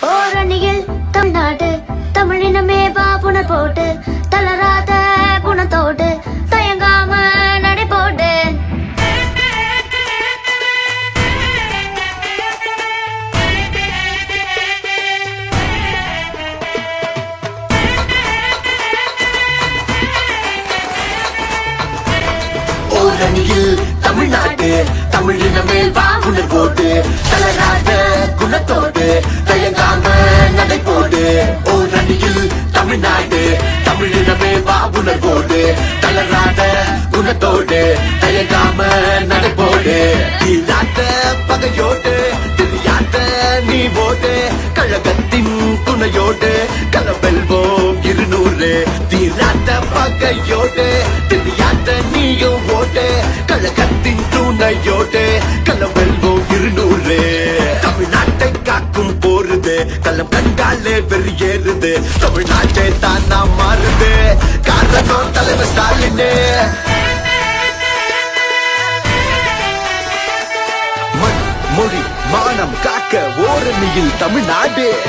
ஓரணியில் தமிழ்நாடு தமிழினமே பாப்புணர் போட்டு தளராத குணத்தோடு தயங்காம நடை போட்டு ஓரணியில் தமிழ்நாடு தமிழினமே மேல் ஓரணியில் தமிழ்நாடு. தமிழிடமே மேல் தளராத குணத்தோடு. தயங்காம நடை போடு தீராத பகையோடு தெரியாத நீ ஓடு கழகத்தின் துணையோடு கலவெல்வோம் இருநூறு. தீராத பகையோடு தெரியாத நீயும் ஓடு. கழகத்தின் துணையோடு கலவெல்வோம் இருநூறு. களம் கண்டாலே வெறியேறுது. தமிழ்நாட்டை தானா மாறுது. காரணம் தலைவர் ஸ்டாலினே. மண் மொழி மானம் காக்க ஓரணியில் தமிழ்நாடு.